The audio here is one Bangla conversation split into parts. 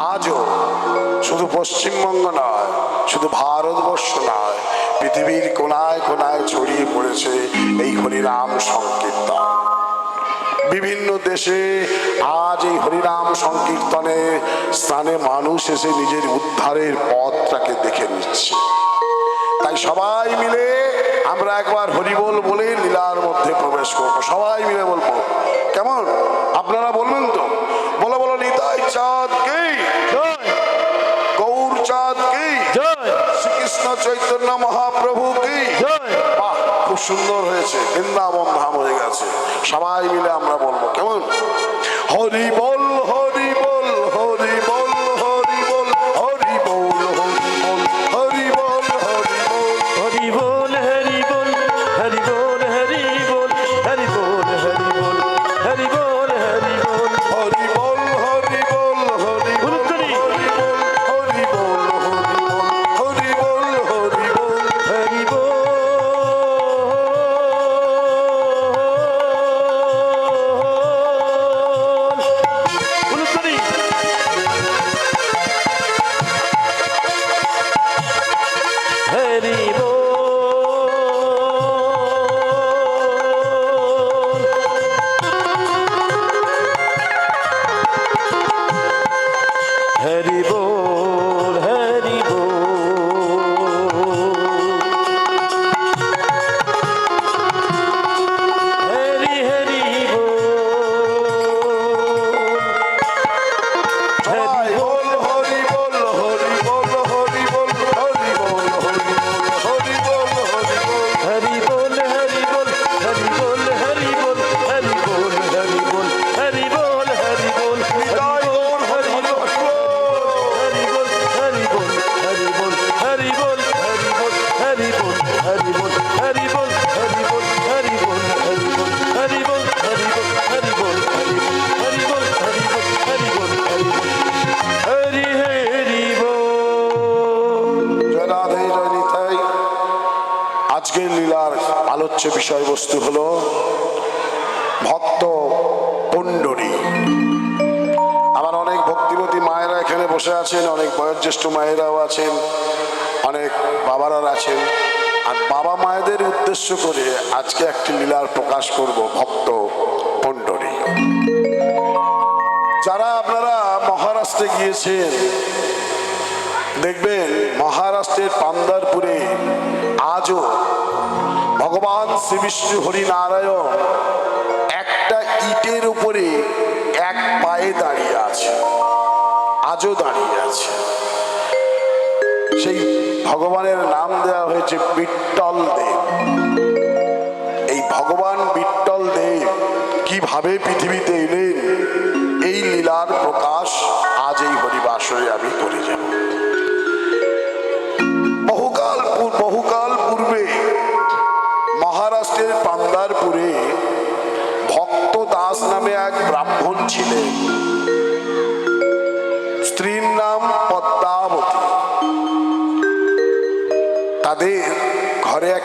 আজও শুধু পশ্চিমবঙ্গ নয়, শুধু ভারতবর্ষ নয়, পৃথিবীর কোনায় কোনায় ছড়িয়ে পড়েছে এই হরিনাম সংকীর্তন। বিভিন্ন দেশে আজ এই হরিনাম সংকীর্তনের স্থানে মানুষ এসে নিজের উদ্ধারের পথটাকে দেখে নিচ্ছে। তাই সবাই মিলে আমরা একবার হরিবোল বলে লীলার মধ্যে প্রবেশ করব। সবাই মিলে বলব। কেমন? আপনারা বলবেন সুন্দর হয়েছে বৃন্দাবন ধাম হয়ে গেছে। সবাই মিলে আমরা বলব কেমন? হরি বল হরি অনেক বয়োজ্যেষ্ঠ মায়েরাও আছেন, অনেক বাবারা আছেন। আর বাবা মায়েদের উদ্দেশ্য করে আজকে একটি লীলার প্রকাশ করব ভক্ত পণ্ডরী। যারা আপনারা মহারাষ্ট্রে গিয়েছেন, দেখবেন মহারাষ্ট্রের পান্দারপুরে আজও ভগবান শ্রী বিষ্ণু হরিনারায়ণ একটা ইটের উপরে এক পায়ে দাঁড়িয়ে আছে, আজও দাঁড়িয়ে ভগবানের নাম দেওয়া হয়েছে বিট্টল দেব। এই ভগবান বিট্টল দেব কীভাবে পৃথিবীতে এলেন, এই লীলার প্রকাশ আজ এই হরিবাসরে আমি করে যাব। বহুকাল বহুকাল পূর্বে মহারাষ্ট্রের পান্দারপুরে ভক্ত দাস নামে এক ব্রাহ্মণ ছিলেন।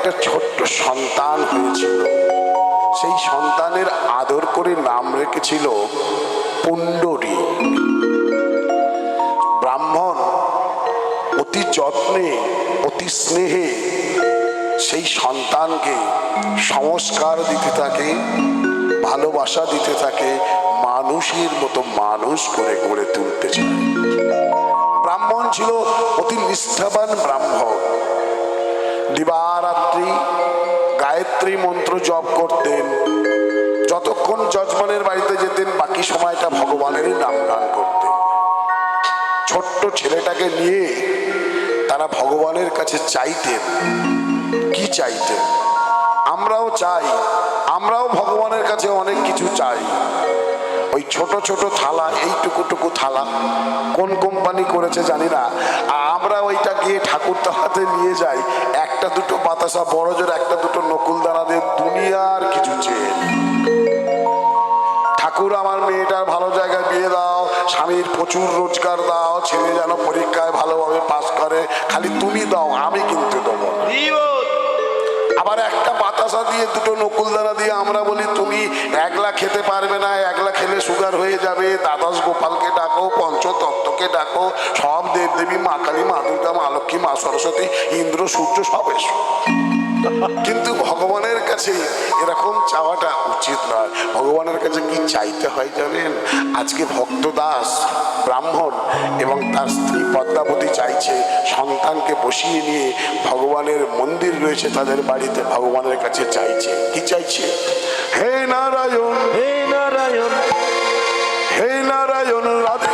একটা ছোট্ট সন্তান হয়েছিল। সেই সন্তানের আদর করে নাম রেখেছিল পুণ্ডরী। ব্রাহ্মণ, অতি যত্নে, অতি স্নেহে সেই সন্তানকে সংস্কার দিতে থাকে, ভালোবাসা দিতে থাকে, মানুষের মতো মানুষ করে গড়ে তুলতে চায়। ব্রাহ্মণ ছিল অতি নিষ্ঠাবান ব্রাহ্মণ। দিবারাত্রি গায়ত্রী মন্ত্র জপ করতেন। যতক্ষণ যজমানের বাড়িতে যেতেন, বাকি সময়টা ভগবানেরই নাম গান করতেন। ছোট্ট ছেলেটাকে নিয়ে তারা ভগবানের কাছে চাইতেন। কি চাইতেন? আমরাও চাই। আমরাও ভগবানের কাছে অনেক কিছু চাই। ওই ছোট ছোট থালা, এইটুকুটুকু থালা কোন কোম্পানি করেছে জানি না। আমরা ওইটা গিয়ে ঠাকুর তলাতে নিয়ে যাই। একটা দুটো বাতাসা বড় জোর, একটা দুটো নকুল দানাদের দুনিয়ার কিছু চেয়ে ঠাকুর আমার মেয়েটার ভালো জায়গায় বিয়ে দাও, স্বামীর প্রচুর রোজগার দাও, ছেলে যেন পরীক্ষায় ভালোভাবে পাস করে, খালি তুমি দাও, আমি কিন্তু দেবো আবার একটা বাতাসা দিয়ে, দুটো নকুল নকুলদানা দিয়ে আমরা বলি, তুমি একলা খেতে পারবে না, একলা সুগার হয়ে যাবে দ্বাদশ গোপালকে ডাকো, পঞ্চতত্ত্বকে ডাকো, সব দেব দেবী মা কালী, মা দুর্গা, মা লক্ষ্মী, মা সরস্বতী, ইন্দ্র, সূর্য, সব এসো। কিন্তু ভগবানের কাছে এরকম চাওয়াটা উচিত নয়। ভগবানের কাছে কি চাইতে হয় জানেন? আজকে ভক্ত দাস ব্রাহ্মণ এবং তার স্ত্রী পদ্মাবতী চাইছে সন্তানকে বসিয়ে নিয়ে ভগবানের মন্দির রয়েছে তাদের বাড়িতে, ভগবানের কাছে চাইছে। কি চাইছে? হে নারায়ণ হে নারায়ণ। এই নারায়ণ রাধে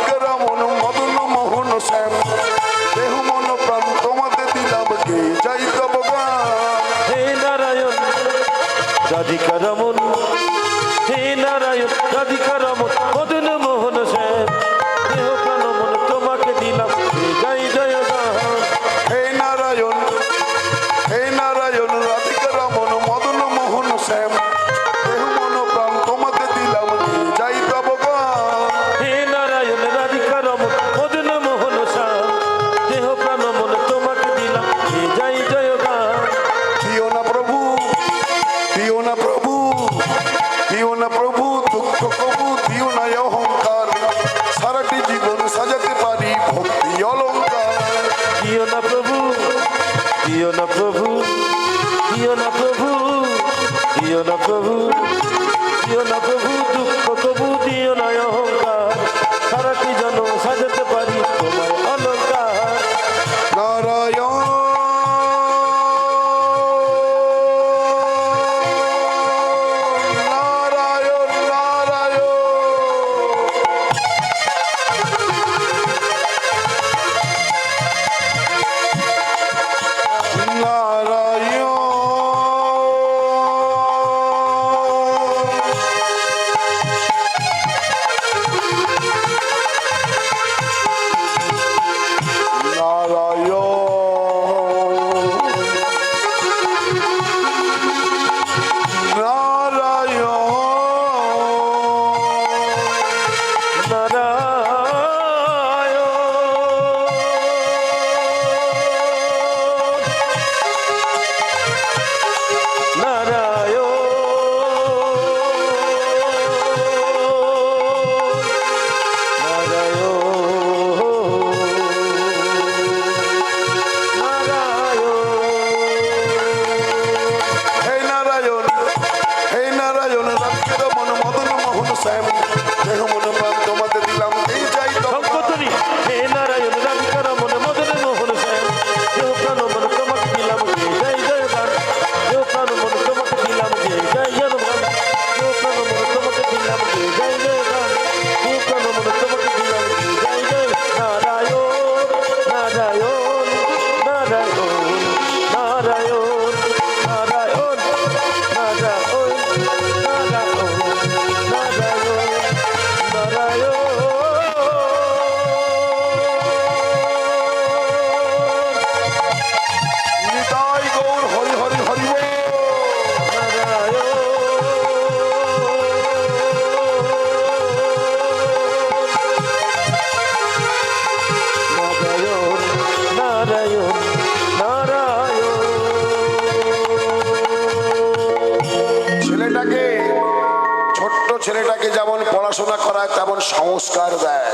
সংস্কার দেয়।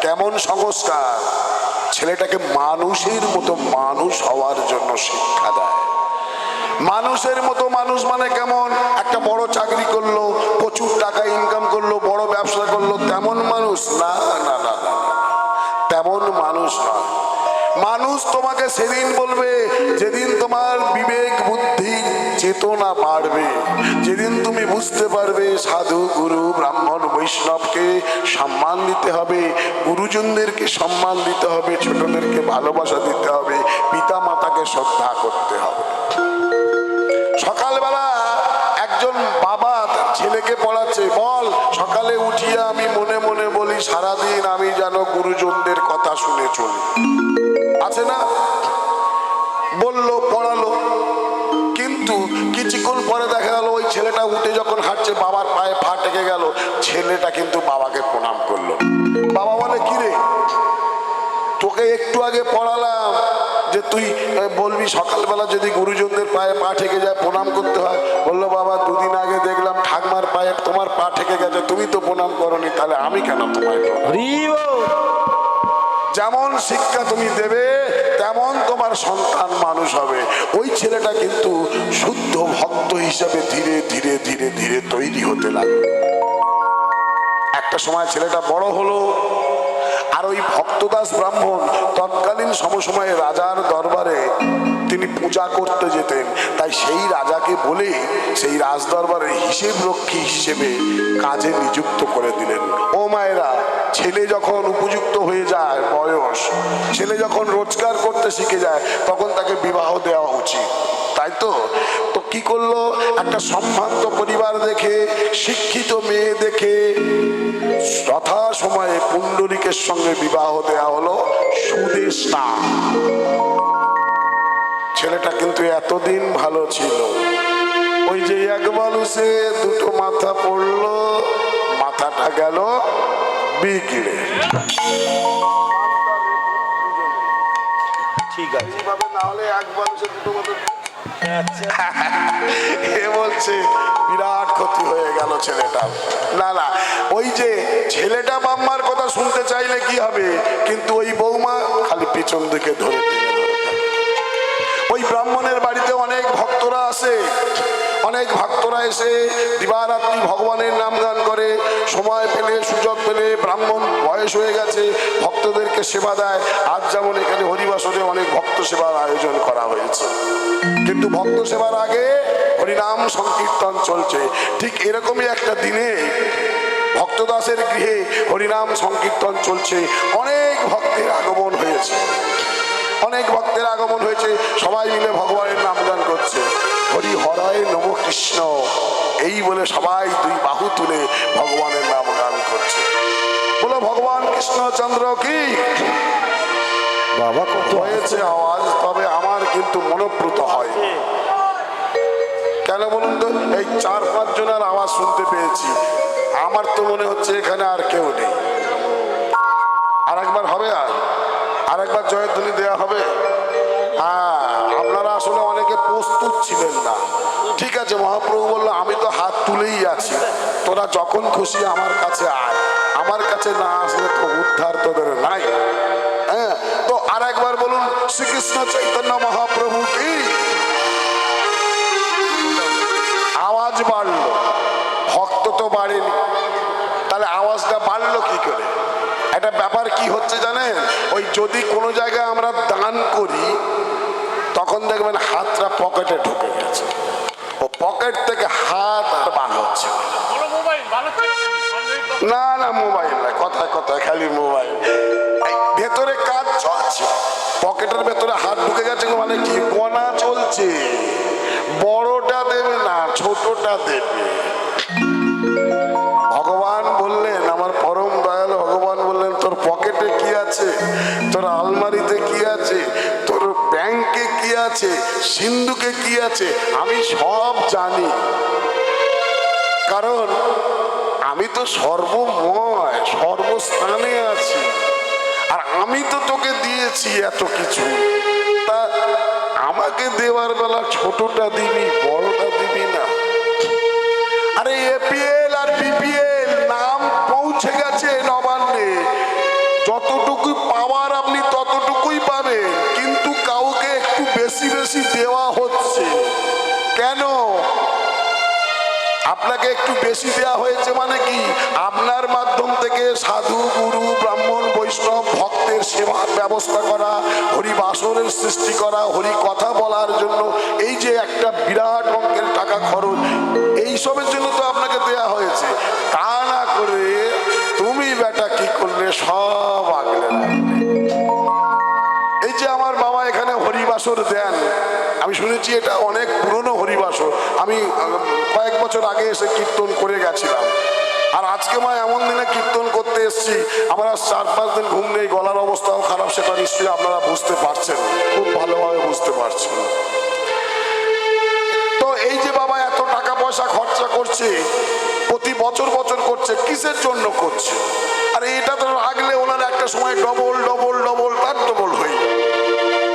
কেমন সংস্কার? ছেলেটাকে মানুষের মতো মানুষ হওয়ার জন্য শিক্ষা দেয়। মানুষের মতো মানুষ মানে কেমন? একটা বড় চাকরি করল, প্রচুর টাকা ইনকাম করল, বড় ব্যবসা করল, তেমন মানুষ না না না না। তেমন মানুষ নয়। মানুষ তোমাকে সেদিন বলবে, যেদিন তোমার বিবেক, বুদ্ধি চেতনা বাড়বে। যেদিন তুমি বুঝতে পারবে, সাধু, গুরু, ব্রাহ্মণ, বৈষ্ণবকে সম্মান দিতে হবে, গুরুজনদেরকে সম্মান দিতে হবে, ছোটদেরকে ভালোবাসা দিতে হবে পিতা মাতাকে শ্রদ্ধা করতে হবে। সকালবেলা একজন বাবা তার ছেলেকে পড়াচ্ছে, বল, সকালে উঠিয়ে আমি মনে মনে বলি, সারাদিন আমি যেন গুরুজনদের কথা শুনে চলি। আছে না? উঠে যখন হাঁটছে, বাবার পায়ে পা টেকে গেল, ছেলেটা কিন্তু বাবাকে প্রণাম করল। বাবা বলে, কিরে, তোকে একটু আগে পড়ালাম যে তুই বলবি সকালবেলা যদি গুরুজনদের পায়ে পা ঠেকে যায়, প্রণাম করতে হয়? বলল, বাবা, দুদিন আগে দেখলাম ঠাকমার পায়ে তোমার পা ঠেকে গেছে, তুমি তো প্রণাম করনি, তাহলে আমি কেন তোমায় যেমন শিক্ষা তুমি দেবে, তেমন তোমার সন্তান মানুষ হবে। ওই ছেলেটা কিন্তু শুদ্ধ ভক্ত হিসাবে ধীরে ধীরে ধীরে ধীরে তৈরি হতে লাগল। একটা সময় ছেলেটা বড় হলো আর ওই ভক্তদাস ব্রাহ্মণ তৎকালীন সমসময়ে রাজার দরবারে তিনি পূজা করতে যেতেন। তাই সেই রাজাকে বলে সেই রাজ দরবারের হিসেব রক্ষী হিসেবে কাজে নিযুক্ত করে দিলেন। ও মায়েরা, ছেলে যখন উপযুক্ত হয়ে যায় বয়স, ছেলে যখন রোজগার করতে শিখে যায়, তখন তাকে বিবাহ দেওয়া উচিত। তাই তো? কি করল? একটা সম্ভ্রান্ত পরিবার দেখে শিক্ষিত মেয়ে দেখে যথা সময়ে পুণ্ডরিকের সঙ্গে বিবাহ দেয়া হলো সুদেশ ছেলেটা কিন্তু এতদিন ভালো ছিল। ওই যে এক বালুসে দুটো মাথা পড়ল মাথাটা গেল বিগড়ে। ঠিক আছে। এইভাবে না হলে এক বালুসে দুটো মাথা এ বলছে, বিরাট ক্ষতি হয়ে গেল ছেলেটা। না না, ওই যে ছেলেটা বাম্মার কথা শুনতে চাইলে কি হবে? কিন্তু ওই বৌমা খালি পিছন দিকে ধরে। ওই ব্রাহ্মণের বাড়িতে অনেক ভক্তরা আসে। অনেক ভক্তরা এসে দিবারাত্রি ভগবানের নাম গান করে। সময় পেলে, সুযোগ পেলে ব্রাহ্মণ বয়স হয়ে গেছে, ভক্তদেরকে সেবা দেয়। আজ যেমন এখানে হরিবাসরে অনেক ভক্ত সেবার আয়োজন করা হয়েছে। কিন্তু ভক্ত সেবার আগে হরিনাম সংকীর্তন চলছে। ঠিক এরকমই একটা দিনে ভক্তদাসের গৃহে হরিনাম সংকীর্তন চলছে। অনেক ভক্তের আগমন হয়েছে। অনেক ভক্তের আগমন হয়েছে। সবাই মিলে ভগবানের নাম গান করছে। হরি হরায় নম কৃষ্ণ। এই বলে সবাই দুই বাহু তুলে ভগবানের নাম গান করছে। বলো ভগবান কৃষ্ণচন্দ্র কি? বাবা কত হয়েছে আওয়াজ তবে আমার কিন্তু মনোপ্রুত হয়। কেন বলুন তো? এই চার পাঁচ জনের আওয়াজ শুনতে পেয়েছি। আমার তো মনে হচ্ছে এখানে আর কেউ নেই। আর একবার হবে আর? আর একবার জয়ধ্বনি দেওয়া হবে? হ্যাঁ আপনারা আসলে অনেকে প্রস্তুত ছিলেন না। ঠিক আছে মহাপ্রভু বলল আমি তো হাত তুলেই আছি। তোরা যখন খুশি আমার কাছে আয়। আমার কাছে না আসলে তো উদ্ধার তোদের নাই। শ্রীকৃষ্ণ চৈতন্য মহাপ্রভু কি? আওয়াজ বাড়লো। ভক্ত তো বাড়েনি। তাহলে আওয়াজটা বাড়লো কি করে? একটা ব্যাপার কি হচ্ছে জানেন? ওই যদি কোনো জায়গায় আমরা দান করি তখন দেখবেন হাতটা পকেটে ঢুকে গেছে। ও পকেট থেকে হাত আর বার হচ্ছে। না। না না মোবাইল কথায় কথায় খালি মোবাইল। পকেটের ভেতরে হাত ঢুকে গেছে মানে কি গোনা চলছে? বড়টা দেবে না, ছোটটা দেবে। ভগবান বললেন, আমার পরম দয়াল ভগবান বললেন, তোর পকেটে কি আছে? তোর আলমারিতে কি আছে? তোর ব্যাংকে কি আছে? সিন্ধুকে কি আছে? আমি সব জানি। কারণ আমি তো সর্বময়, সর্বস্থানে আছি। আর আমি তো দিয়েছি এত কিছু? তা আমাকে দেওয়ার বেলা ছোটটা দিবি বড়টা দিবি না? আরে এপিএল আপনাকে একটু বেশি দেওয়া হয়েছে মানে কি? আপনার মাধ্যম থেকে সাধু, গুরু, ব্রাহ্মণ, বৈষ্ণব ভক্তের সেবার ব্যবস্থা করা হরি বাসনের সৃষ্টি করা, হরি কথা বলার জন্য এই যে একটা বিরাট অঙ্কের টাকা খরচ, এইসবের জন্য তো আপনাকে দেয়া হয়েছে। তা না করে তুমি বেটা কি করলে? সব আগলে এই যে আমার বাবা এখানে হরিবাসর দেন, আমি শুনেছি এটা অনেক পুরনো হরিবাসর। আমি বছর আগে এসে কীর্তন করে গেছিলাম। আর আজকে মা এমন দিনে কীর্তন করতে এসেছি, আমার চার পাঁচ দিন ঘুম নেই, গলার অবস্থাও খারাপ, সেটা নিশ্চয়ই আপনারা বুঝতে পারছেন, খুব ভালোভাবে বুঝতে পারছেন। তো এই যে বাবা এত টাকা পয়সা খরচা করছে, প্রতি বছর বছর করছে, কিসের জন্য করছে? আর এটা তো রাখলে ওনার একটা সময় ডবল ডবল ডবল তার ডবল যাবে।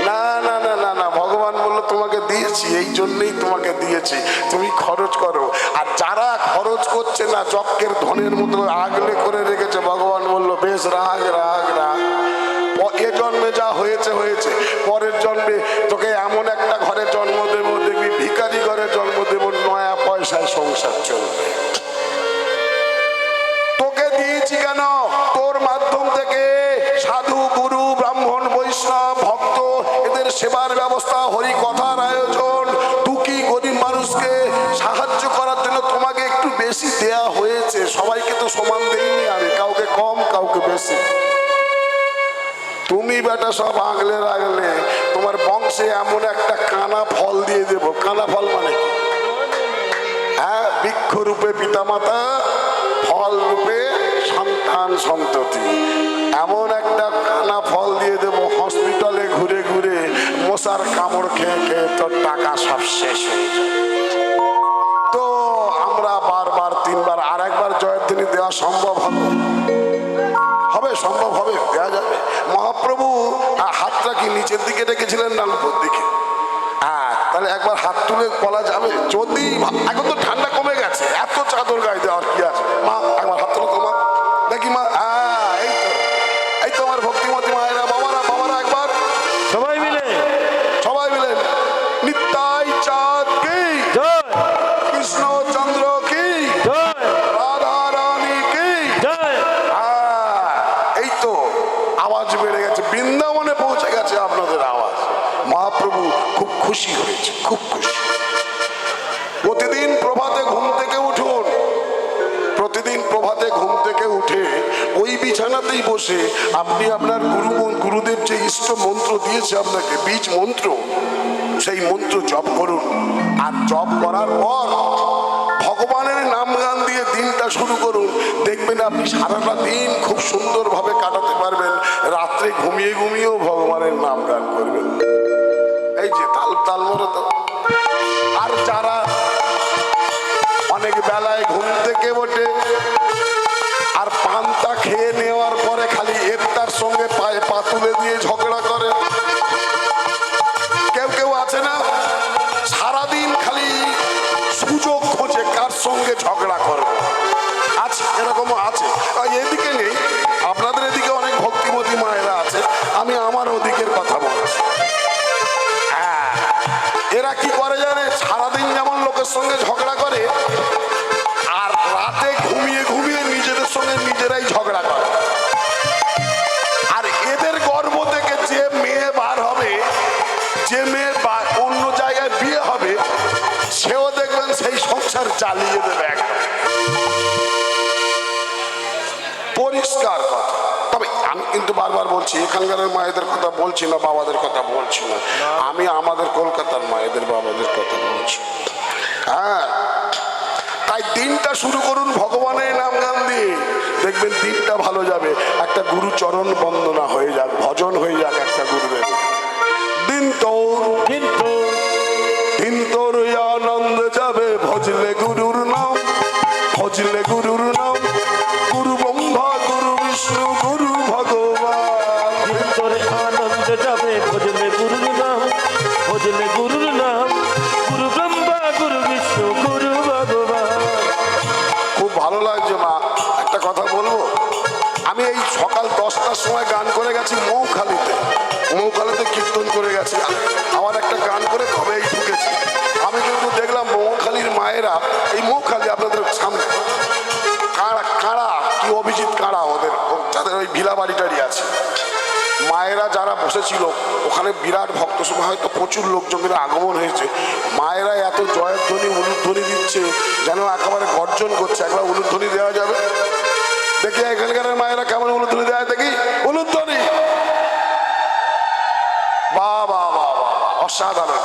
না না না না না, ভগবান বলল তোমাকে দিয়েছি, এই জন্যই তোমাকে দিয়েছি, তুমি খরচ করো। আর যারা খরচ করছে না, যজ্ঞের ধনের মতো আগলে করে রেখেছে, ভগবান বলল, বেশ, রাগ রাগ রাগ। প- জন্মে যা হয়েছে হয়েছে। পরের জন্মে তোকে এমন একটা ঘরে জন্ম দেবো, দেখবি ভিখারি ঘরে জন্ম দেবো, নয়া পয়সায় সংসার চলবে। তোকে দিয়েছি কেন? তোর মাধ্যম থেকে সাধু, গুরু, ব্রাহ্মণ, বৈষ্ণব, ভক্ত, এদের সেবার ব্যবস্থা হরি কথার দেয়া হয়েছে সবাইকে তো সমান দেইনি আমি, কাউকে কম, কাউকে বেশি। তুমি বেটা সব আগলে রাগলে তোমার বংশে এমন একটা কানা ফল দিয়ে দেব। কানা ফল মানে হ্যাঁ বৃক্ষ রূপে পিতামাতা, ফল রূপে সন্তান সন্ততি। এমন একটা কানা ফল দিয়ে দেব, হসপিটালে ঘুরে ঘুরে মশার কামড় খেয়ে খেয়ে তোর টাকা সব শেষ হয়ে যাবে। সম্ভব হবে। হবে, সম্ভব হবে দেওয়া যাবে। মহাপ্রভু হাতটা কি নিচের দিকে ডেকেছিলেন না উপর দিকে? হ্যাঁ তাহলে একবার হাত তুলে বলা যাবে, যদি এখন তো ঠান্ডা কমে গেছে, এত চাদর গায়ে দেওয়ার কি বিছানাতেই বসে আপনি আপনার গুরু গুরুদেব যে ইষ্ট মন্ত্র দিয়েছে আপনাকে, বীজ মন্ত্র, সেই মন্ত্র জপ করুন। আর জপ করার পর ভগবানের নাম গান দিয়ে দিনটা শুরু করুন। দেখবেন আপনি সারাটা দিন খুব সুন্দরভাবে কাটাতে পারবেন। রাত্রে ঘুমিয়ে ঘুমিয়েও ভগবানের নাম গান করবেন। এই যে তাল তাল মরে সঙ্গে ঝগড়া করে আর রাতে ঘুমিয়ে ঘুমিয়ে নিজেদের সঙ্গে নিজেরাই ঝগড়া করে। আর এদের গর্ব থেকে যে মেয়ে বার হবে যে মেয়ে অন্য জায়গায় বিয়ে হবে সেও দেখবেন সেই সংসার চালিয়ে দেবে একদম। পরিষ্কার কথা। তবে আমি কিন্তু বারবার বলছি এখানকার মায়েদের কথা বলছি না বাবাদের কথা বলছি না। আমি আমাদের কলকাতার মায়েদের বাবাদের কথা বলছি। হ্যাঁ। তাই দিনটা শুরু করুন ভগবানের নাম গান দিয়ে। দেখবেন দিনটা ভালো যাবে। একটা গুরু চরণ বন্দনা হয়ে যাক, ভজন হয়ে যাক একটা গুরুদেব। ভালো লাগছে মা, একটা কথা বলব? আমি এই সকাল দশটার সময় গান করে গেছি মৌখালিতে। মৌখালিতে কীর্তন করে গেছি। আমার একটা গান করে তবেই ঢুকেছি। আমি কিন্তু দেখলাম মৌখালির মায়েরা, এই মৌখালি আপনাদের সামনে। কাড়া কাড়া কি অভিজিৎ বসেছিল ওখানে বিরাট ভক্ত সভা হয়তো প্রচুর লোকজনের আগমন হয়েছে। মায়েরা এত জয়ের ধ্বনি উলুধ্বনি দিচ্ছে, যেন একেবারে গর্জন করছে। একবার উলুধ্বনি দেওয়া যাবে। দেখি এখানকার মায়েরা কেমন উলুধ্বনি দেয়, দেখি। উলুধ্বনি বা বা বা অসাধারণ।